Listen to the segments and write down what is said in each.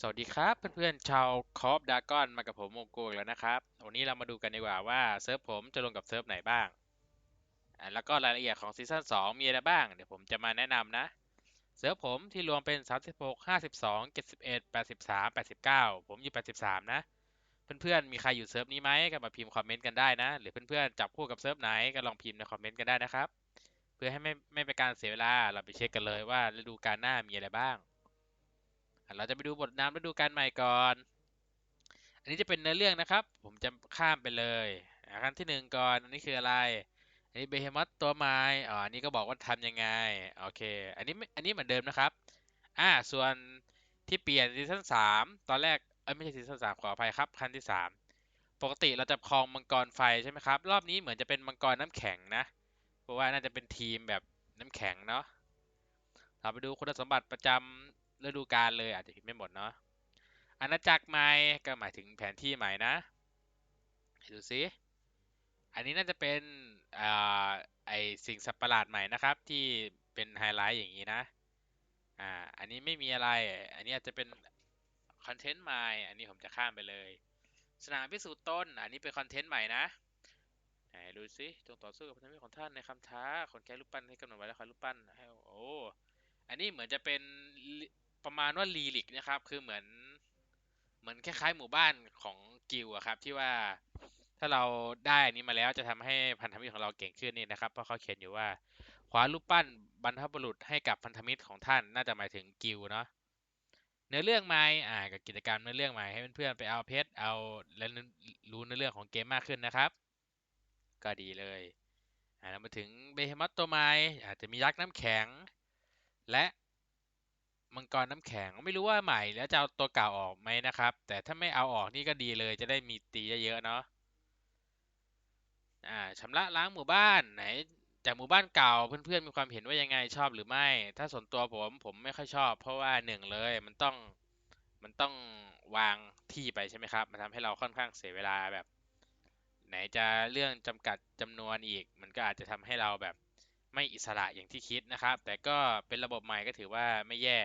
สวัสดีครับเพื่อนๆชาวคอฟดากอนมากับผมโมโกกแล้วนะครับ วันนี้เรามาดูกันดีกว่าว่าเซิร์ฟผมจะลงกับเซิร์ฟไหนบ้าง แล้วก็รายละเอียดของซีซั่น2 มีอะไรบ้าง เดี๋ยวผมจะมาแนะนำนะ เซิร์ฟผมที่รวมเป็น 36 52 71 83 89 ผมอยู่ 83 นะ เพื่อนๆมีใครอยู่เซิร์ฟนี้ไหมก็มาพิมพ์คอมเมนต์กันได้นะ หรือเพื่อนๆจับคู่กับเซิร์ฟไหนก็ลองพิมพ์ในคอมเมนต์กันได้นะครับ เพื่อให้ไม่ไม่เป็นการเสียเวลาเราไปเช็คกันเลยว่าฤดูกาลหน้ามีอะไรบ้าง เราจะไปดูบทนำฤดูกาลใหม่ก่อน อันนี้จะเป็นเนื้อเรื่องนะครับ ผมจะข้ามไปเลยขั้นที่หนึ่งก่อน อันนี้คืออะไร อันนี้เบเฮมอสตัวไม้อ๋ออันนี้ก็บอกว่าทำยังไง โอเค อันนี้ไม่อันนี้เหมือนเดิมนะครับ อ่า ส่วนที่เปลี่ยนซีซั่นสามตอนแรก เอ้ยไม่ใช่ซีซั่นสามขออภัยครับขั้นที่สามปกติเราจะครองมังกรไฟใช่ไหมครับ รอบนี้เหมือนจะเป็นมังกรน้ำแข็งนะ เพราะว่าน่าจะเป็นทีมแบบน้ำแข็งเนาะ เราไปดูคุณสมบัติประจำ ฤดูกาลเลยอาจจะพิมพ์ไม่หมดเนาะอาณาจักรใหม่ก็หมายถึงแผนที่ใหม่นะ ดูสิอันนี้น่าจะเป็นอไอสิ่งสัตว์ประหลาดใหม่นะครับ ที่เป็นไฮไลท์อย่างนี้นะอ่าอันนี้ไม่มีอะไร อันนี้อาจจะเป็นคอนเทนต์ใหม่อันนี้ผมจะข้ามไปเลย สนามพิสูจน์ต้น อันนี้เป็นคอนเทนต์ใหม่นะไหนดูสิจงต่อสู้กับพันธมิตรของท่านในคำท้าคนแก้รูปปั้นให้กำหนดไว้แล้วคอยรูปปั้นให้โอ้อันนี้เหมือนจะเป็น ประมาณว่าลีลิกนะครับ คือเหมือนเหมือนคล้ายๆหมู่บ้านของกิลอะครับ ที่ว่าถ้าเราได้อันนี้มาแล้วจะทำให้พันธมิตรของเราเก่งขึ้นนี่นะครับ เพราะเขาเขียนอยู่ว่าคว้ารูปปั้นบรรพบุรุษให้กับพันธมิตรของท่านน่าจะหมายถึงกิลเนาะเนื้อเรื่องใหม่อ่ากับกิจกรรมเนื้อเรื่องใหม่ให้เพื่อนๆไปเอาเพชรเอาและรู้เนื้อเรื่องของเกมมากขึ้นนะครับ ก็ดีเลยอ่าเรามาถึงเบเฮมัตตัวใหม่อาจจะมียักษ์น้ำแข็ง และ มังกรน้ำแข็งไม่รู้ว่าใหม่แล้วจะเอาตัวเก่าออกไหมนะครับ แต่ถ้าไม่เอาออกนี่ก็ดีเลยจะได้มีตีเยอะๆเนาะอ่าชำระล้างหมู่บ้านไหนจากหมู่บ้านเก่าเพื่อนๆมีความเห็นว่ายังไงชอบหรือไม่ ถ้าส่วนตัวผมผมไม่ค่อยชอบ เพราะว่าหนึ่งเลยมันต้องมันต้องวางที่ไปใช่ไหมครับ มันทำให้เราค่อนข้างเสียเวลาแบบ ไหนจะเรื่องจำกัดจำนวนอีก มันก็อาจจะทำให้เราแบบไม่อิสระอย่างที่คิดนะครับ แต่ก็เป็นระบบใหม่ก็ถือว่าไม่แย่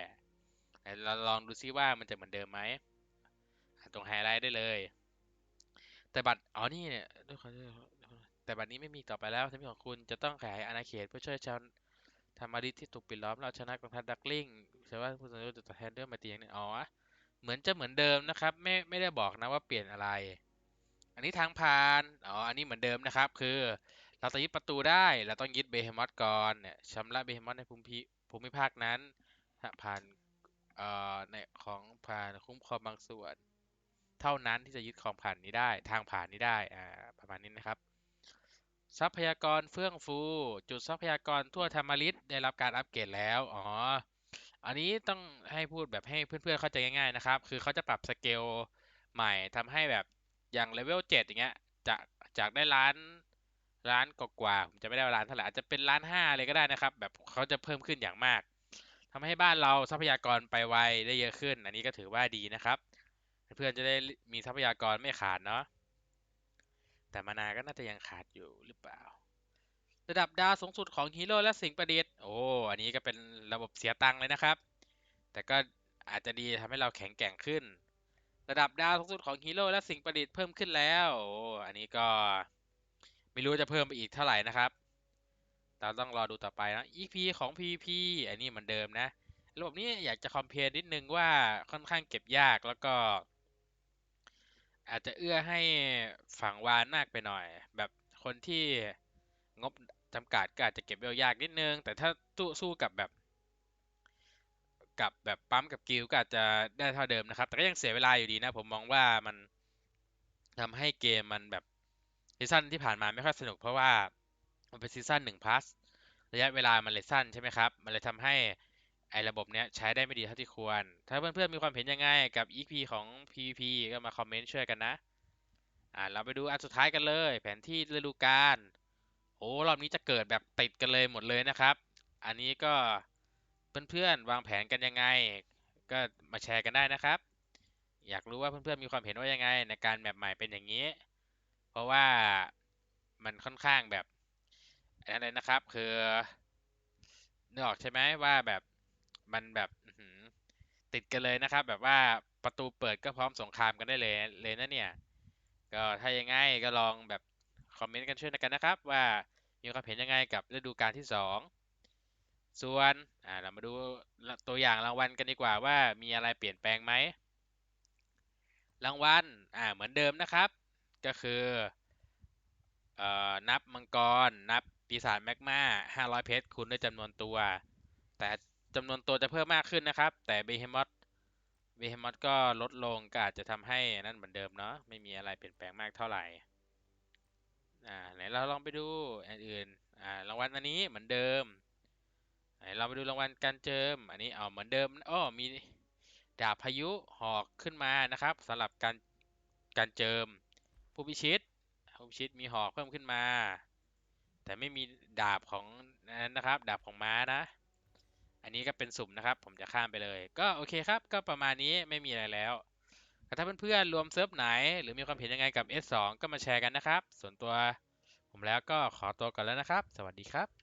เราลองดูซิว่ามันจะเหมือนเดิมไหมตรงไฮไลท์ได้เลย แต่บัตรอ๋อนี่เนี่ยแต่บัตรนี้ไม่มีต่อไปแล้วท่านของคุณจะต้องขายอาณาเขตเพื่อช่วยชาวธรรมาริที่ถูกปิดล้อมเราชนะกองทัพดักลิงใช่ว่าผู้สนับสนุนจะแทนด้วยมาตีอย่างนี้อ๋อเหมือนจะเหมือนเดิมนะครับ ไม่ไม่ได้บอกนะว่าเปลี่ยนอะไร อันนี้ทางผ่านอ๋ออันนี้เหมือนเดิมนะครับ คือ เราต้องยึดประตูได้เราต้องยึดเบเฮมอสก่อนเนี่ยชำระเบเฮมอสในภูมิภูมิภาคนั้นผ่าน เอ่อในของผ่านคุ้มครองบางส่วน เท่านั้นที่จะยึดของผ่านนี้ได้ทางผ่านนี้ได้อ่าประมาณนี้นะครับ ทรัพยากรเฟื่องฟู จุดทรัพยากรทั่วธรรมริตได้รับการอัปเกรดแล้วอ๋ออันนี้ต้องให้พูดแบบให้เพื่อนๆเข้าใจง่ายๆนะครับ คือเขาจะปรับสเกลใหม่ทำให้แบบอย่างเลเวลเจ็ดอย่างเงี้ยจากจากได้ล้านล้านกว่าผมจะไม่ได้ล้านเท่าไหร่อาจจะเป็นล้านห้าเลยก็ได้นะครับ แบบเขาจะเพิ่มขึ้นอย่างมาก ทำให้บ้านเราทรัพยากรไปไวได้เยอะขึ้น อันนี้ก็ถือว่าดีนะครับ เพื่อนจะได้มีทรัพยากรไม่ขาดเนาะแต่มานาก็น่าจะยังขาดอยู่หรือเปล่า ระดับดาวสูงสุดของฮีโร่และสิ่งประดิษฐ์โอ้อันนี้ก็เป็นระบบเสียตังค์เลยนะครับ แต่ก็อาจจะดีทำให้เราแข็งแกร่งขึ้น ระดับดาวสูงสุดของฮีโร่และสิ่งประดิษฐ์เพิ่มขึ้นแล้วโอ้อันนี้ก็ไม่รู้จะเพิ่มไปอีกเท่าไหร่นะครับ เราต้องรอดูต่อไปนะ EP ของ PP อันนี้เหมือนเดิมนะ ระบบนี้อยากจะคอมเพลนนิดนึงว่าค่อนข้างเก็บยากแล้วก็ อาจจะเอื้อให้ฝั่งวานมากไปหน่อย แบบคนที่งบจำกัดก็อาจจะเก็บเวลยากนิดนึง แต่ถ้าตู้สู้กับแบบ กับแบบปั๊มกับกิลก็อาจจะได้เท่าเดิมนะครับ แต่ก็ยังเสียเวลาอยู่ดีนะ ผมมองว่ามันทำให้เกมมันแบบซีซั่นที่ผ่านมาไม่ค่อยสนุกเพราะว่ามันเป็นซีซั่นหนึ่งพลัส ระยะเวลามันเลยสั้นใช่ไหมครับ มันเลยทำให้ไอ้ระบบเนี้ยใช้ได้ไม่ดีเท่าที่ควร ถ้าเพื่อนๆมีความเห็นยังไงกับ EP ของ PVP ก็มาคอมเมนต์ช่วยกันนะ อ่าเราไปดูอันสุดท้ายกันเลย แผนที่ฤดูกาล โอ้รอบนี้จะเกิดแบบติดกันเลยหมดเลยนะครับ อันนี้ก็เพื่อนๆวางแผนกันยังไง ก็มาแชร์กันได้นะครับ อยากรู้ว่าเพื่อนๆมีความเห็นว่ายังไงในการแมปใหม่เป็นอย่างนี้ เพราะว่ามันค่อนข้างแบบ อะไรนะครับ คือนึกออกใช่ไหมว่าแบบมันแบบติดกันเลยนะครับ แบบว่าประตูเปิดก็พร้อมสงครามกันได้เลยเลยนะเนี่ย ก็ถ้ายังไงก็ลองแบบคอมเมนต์กันช่วยกันนะครับ ว่ามีความเห็นยังไงกับฤดูกาลที่สองส่วนอ่าเรามาดูตัวอย่างรางวัลกันดีกว่าว่ามีอะไรเปลี่ยนแปลงไหมรางวัลอ่าเหมือนเดิมนะครับ ก็คือเอ่อนับมังกรนับ ปีศาจแมกมา500 เพชรคูณด้วยจำนวนตัว แต่จำนวนตัวจะเพิ่มมากขึ้นนะครับ แต่เบเฮมอ t เบเฮมอ t ก็ลดลงก็อาจจะทำให้นั่นเหมือนเดิมเนาะไม่มีอะไรเปลี่ยนแปลงมากเท่าไหร่อ่าไหนเราลองไปดูอันอื่นอ่ารางวัลอันนี้เหมือนเดิมไหนเราไปดูรางวัลการเจิม อันนี้เอาเหมือนเดิมอ้อมีดาบพายุหอกขึ้นมานะครับสำหรับการการเจิมผู้พิชิตผู้พิชิตมีหอกเพิ่มขึ้นมา แต่ไม่มีดาบของนั้นนะครับ ดาบของม้านะ อันนี้ก็เป็นสุ่มนะครับ ผมจะข้ามไปเลย ก็โอเคครับ ก็ประมาณนี้ไม่มีอะไรแล้วถ้าเพื่อนๆรวมเซิร์ฟไหน หรือมีความเห็นยังไงกับ S2 ก็มาแชร์กันนะครับ ส่วนตัวผมแล้วก็ขอตัวก่อนแล้วนะครับ สวัสดีครับ